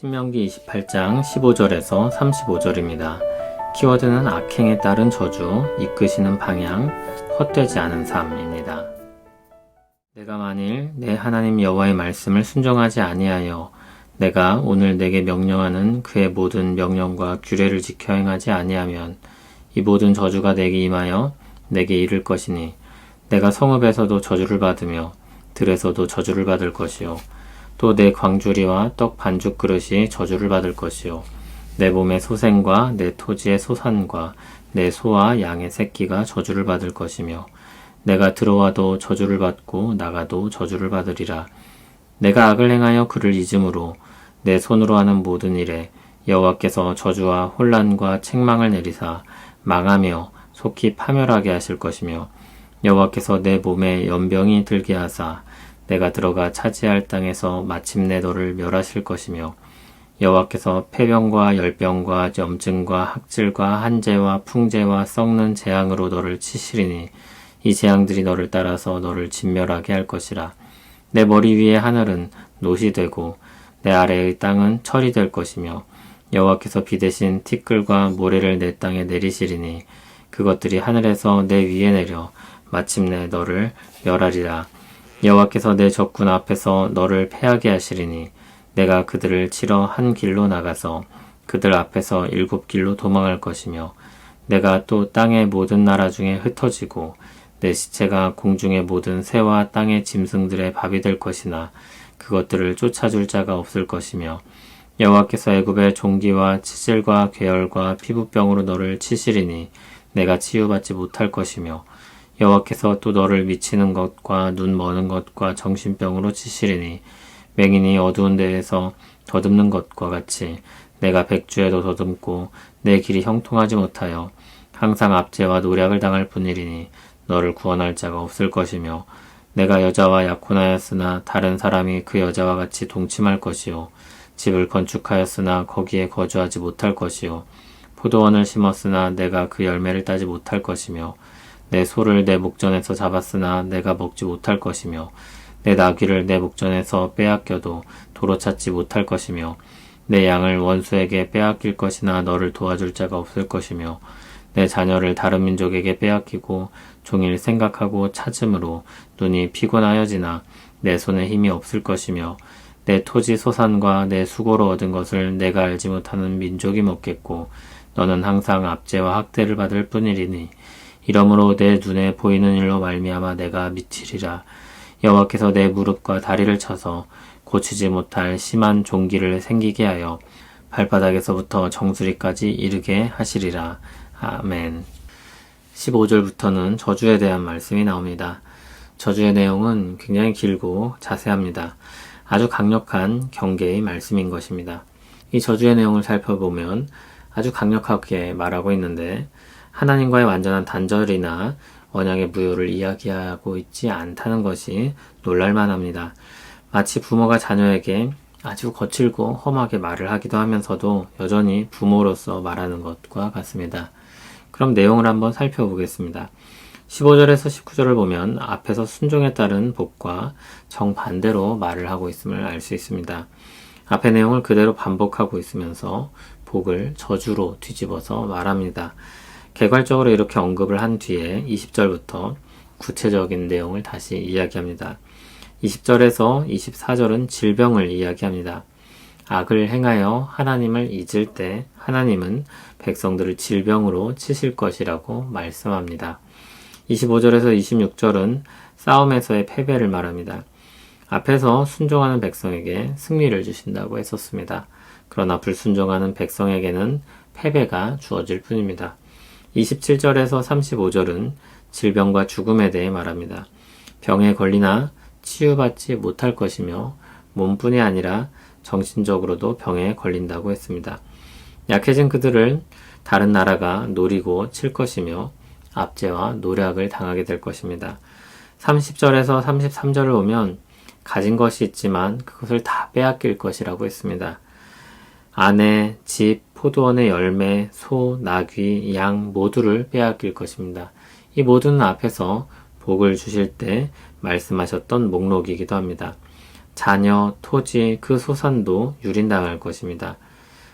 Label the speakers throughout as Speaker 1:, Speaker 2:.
Speaker 1: 신명기 28장 15절에서 35절입니다. 키워드는 악행에 따른 저주, 이끄시는 방향, 헛되지 않은 삶입니다. 내가 만일 내 하나님 여호와의 말씀을 순종하지 아니하여 내가 오늘 내게 명령하는 그의 모든 명령과 규례를 지켜 행하지 아니하면 이 모든 저주가 내게 임하여 내게 이를 것이니 내가 성읍에서도 저주를 받으며 들에서도 저주를 받을 것이요 또 내 광주리와 떡 반죽 그릇이 저주를 받을 것이요. 내 몸의 소생과 내 토지의 소산과 내 소와 양의 새끼가 저주를 받을 것이며 내가 들어와도 저주를 받고 나가도 저주를 받으리라. 내가 악을 행하여 그를 잊음으로 내 손으로 하는 모든 일에 여호와께서 저주와 혼란과 책망을 내리사 망하며 속히 파멸하게 하실 것이며 여호와께서 내 몸에 연병이 들게 하사 내가 들어가 차지할 땅에서 마침내 너를 멸하실 것이며 여호와께서 폐병과 열병과 염증과 학질과 한재와 풍재와 썩는 재앙으로 너를 치시리니 이 재앙들이 너를 따라서 너를 진멸하게 할 것이라. 내 머리 위에 하늘은 노시 되고 내 아래의 땅은 철이 될 것이며 여호와께서 비 대신 티끌과 모래를 내 땅에 내리시리니 그것들이 하늘에서 내 위에 내려 마침내 너를 멸하리라 여호와께서 내 적군 앞에서 너를 패하게 하시리니 내가 그들을 치러 한 길로 나가서 그들 앞에서 일곱 길로 도망할 것이며 내가 또 땅의 모든 나라 중에 흩어지고 내 시체가 공중의 모든 새와 땅의 짐승들의 밥이 될 것이나 그것들을 쫓아줄 자가 없을 것이며 여호와께서 애굽의 종기와 치질과 괴열과 피부병으로 너를 치시리니 내가 치유받지 못할 것이며 여호와께서 또 너를 미치는 것과 눈 머는 것과 정신병으로 치시리니 맹인이 어두운 데에서 더듬는 것과 같이 내가 백주에도 더듬고 내 길이 형통하지 못하여 항상 압제와 노략을 당할 뿐이리니 너를 구원할 자가 없을 것이며 내가 여자와 약혼하였으나 다른 사람이 그 여자와 같이 동침할 것이요 집을 건축하였으나 거기에 거주하지 못할 것이요 포도원을 심었으나 내가 그 열매를 따지 못할 것이며 내 소를 내 목전에서 잡았으나 내가 먹지 못할 것이며 내 나귀를 내 목전에서 빼앗겨도 도로 찾지 못할 것이며 내 양을 원수에게 빼앗길 것이나 너를 도와줄 자가 없을 것이며 내 자녀를 다른 민족에게 빼앗기고 종일 생각하고 찾음으로 눈이 피곤하여지나 내 손에 힘이 없을 것이며 내 토지 소산과 내 수고로 얻은 것을 내가 알지 못하는 민족이 먹겠고 너는 항상 압제와 학대를 받을 뿐이리니 이러므로 내 눈에 보이는 일로 말미암아 내가 미치리라 여호와께서 내 무릎과 다리를 쳐서 고치지 못할 심한 종기를 생기게 하여 발바닥에서부터 정수리까지 이르게 하시리라 아멘 15절부터는 저주에 대한 말씀이 나옵니다. 저주의 내용은 굉장히 길고 자세합니다. 아주 강력한 경계의 말씀인 것입니다. 이 저주의 내용을 살펴보면 아주 강력하게 말하고 있는데 하나님과의 완전한 단절이나 언약의 무효를 이야기하고 있지 않다는 것이 놀랄만 합니다. 마치 부모가 자녀에게 아주 거칠고 험하게 말을 하기도 하면서도 여전히 부모로서 말하는 것과 같습니다. 그럼 내용을 한번 살펴보겠습니다. 15절에서 19절을 보면 앞에서 순종에 따른 복과 정반대로 말을 하고 있음을 알 수 있습니다. 앞의 내용을 그대로 반복하고 있으면서 복을 저주로 뒤집어서 말합니다. 개괄적으로 이렇게 언급을 한 뒤에 20절부터 구체적인 내용을 다시 이야기합니다. 20절에서 24절은 질병을 이야기합니다. 악을 행하여 하나님을 잊을 때 하나님은 백성들을 질병으로 치실 것이라고 말씀합니다. 25절에서 26절은 싸움에서의 패배를 말합니다. 앞에서 순종하는 백성에게 승리를 주신다고 했었습니다. 그러나 불순종하는 백성에게는 패배가 주어질 뿐입니다. 27절에서 35절은 질병과 죽음에 대해 말합니다. 병에 걸리나 치유받지 못할 것이며 몸뿐이 아니라 정신적으로도 병에 걸린다고 했습니다. 약해진 그들을 다른 나라가 노리고 칠 것이며 압제와 노략을 당하게 될 것입니다. 30절에서 33절을 보면 가진 것이 있지만 그것을 다 빼앗길 것이라고 했습니다. 아내, 집, 포도원의 열매, 소, 나귀, 양 모두를 빼앗길 것입니다. 이 모두는 앞에서 복을 주실 때 말씀하셨던 목록이기도 합니다. 자녀, 토지, 그 소산도 유린당할 것입니다.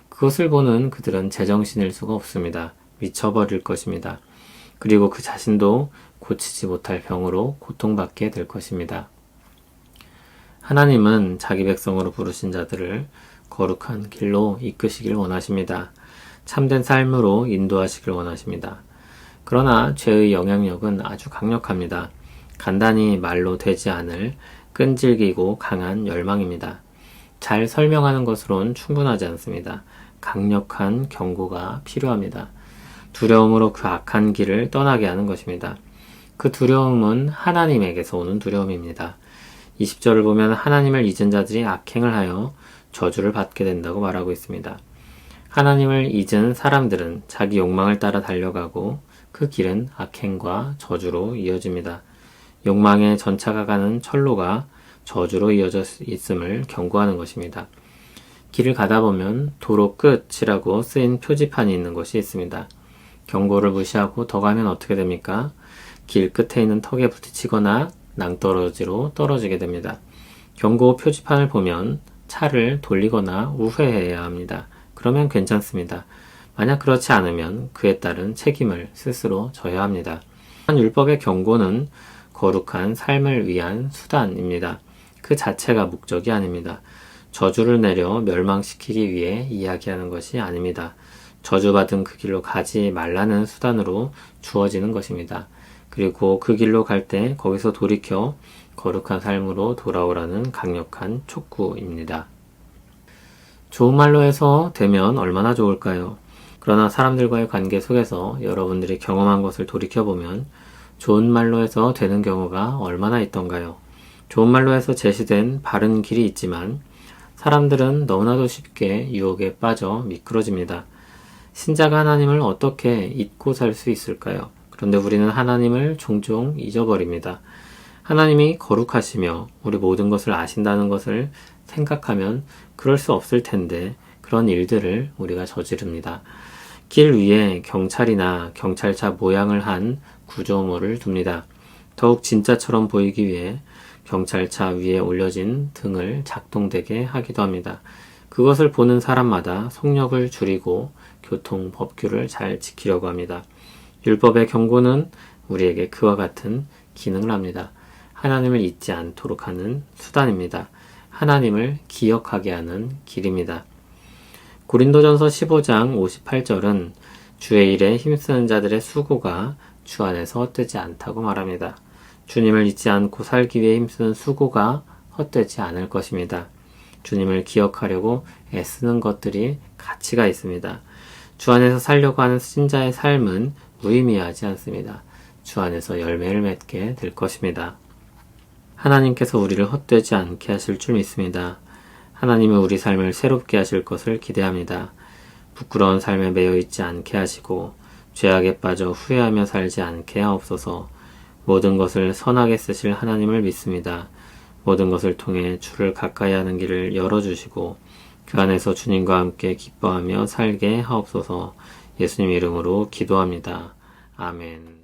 Speaker 1: 그것을 보는 그들은 제정신일 수가 없습니다. 미쳐버릴 것입니다. 그리고 그 자신도 고치지 못할 병으로 고통받게 될 것입니다. 하나님은 자기 백성으로 부르신 자들을 거룩한 길로 이끄시길 원하십니다. 참된 삶으로 인도하시길 원하십니다. 그러나 죄의 영향력은 아주 강력합니다. 간단히 말로 되지 않을 끈질기고 강한 열망입니다. 잘 설명하는 것으론 충분하지 않습니다. 강력한 경고가 필요합니다. 두려움으로 그 악한 길을 떠나게 하는 것입니다. 그 두려움은 하나님에게서 오는 두려움입니다. 20절을 보면 하나님을 잊은 자들이 악행을 하여 저주를 받게 된다고 말하고 있습니다. 하나님을 잊은 사람들은 자기 욕망을 따라 달려가고 그 길은 악행과 저주로 이어집니다. 욕망의 전차가 가는 철로가 저주로 이어져 있음을 경고하는 것입니다. 길을 가다 보면 도로 끝이라고 쓰인 표지판이 있는 곳이 있습니다. 경고를 무시하고 더 가면 어떻게 됩니까? 길 끝에 있는 턱에 부딪히거나 낭떠러지로 떨어지게 됩니다. 경고 표지판을 보면 차를 돌리거나 우회해야 합니다. 그러면 괜찮습니다. 만약 그렇지 않으면 그에 따른 책임을 스스로 져야 합니다. 율법의 경고는 거룩한 삶을 위한 수단입니다. 그 자체가 목적이 아닙니다. 저주를 내려 멸망시키기 위해 이야기하는 것이 아닙니다. 저주받은 그 길로 가지 말라는 수단으로 주어지는 것입니다. 그리고 그 길로 갈 때 거기서 돌이켜 거룩한 삶으로 돌아오라는 강력한 촉구입니다. 좋은 말로 해서 되면 얼마나 좋을까요? 그러나 사람들과의 관계 속에서 여러분들이 경험한 것을 돌이켜보면 좋은 말로 해서 되는 경우가 얼마나 있던가요? 좋은 말로 해서 제시된 바른 길이 있지만 사람들은 너무나도 쉽게 유혹에 빠져 미끄러집니다. 신자가 하나님을 어떻게 잊고 살 수 있을까요? 그런데 우리는 하나님을 종종 잊어버립니다. 하나님이 거룩하시며 우리 모든 것을 아신다는 것을 생각하면 그럴 수 없을 텐데 그런 일들을 우리가 저지릅니다. 길 위에 경찰이나 경찰차 모양을 한 구조물을 둡니다. 더욱 진짜처럼 보이기 위해 경찰차 위에 올려진 등을 작동되게 하기도 합니다. 그것을 보는 사람마다 속력을 줄이고 교통 법규를 잘 지키려고 합니다. 율법의 경고는 우리에게 그와 같은 기능을 합니다. 하나님을 잊지 않도록 하는 수단입니다. 하나님을 기억하게 하는 길입니다. 고린도전서 15장 58절은 주의 일에 힘쓰는 자들의 수고가 주 안에서 헛되지 않다고 말합니다. 주님을 잊지 않고 살기 위해 힘쓰는 수고가 헛되지 않을 것입니다. 주님을 기억하려고 애쓰는 것들이 가치가 있습니다. 주 안에서 살려고 하는 신자의 삶은 무의미하지 않습니다. 주 안에서 열매를 맺게 될 것입니다. 하나님께서 우리를 헛되지 않게 하실 줄 믿습니다. 하나님은 우리 삶을 새롭게 하실 것을 기대합니다. 부끄러운 삶에 매여 있지 않게 하시고 죄악에 빠져 후회하며 살지 않게 하옵소서 모든 것을 선하게 쓰실 하나님을 믿습니다. 모든 것을 통해 주를 가까이 하는 길을 열어주시고 그 안에서 주님과 함께 기뻐하며 살게 하옵소서 예수님 이름으로 기도합니다. 아멘.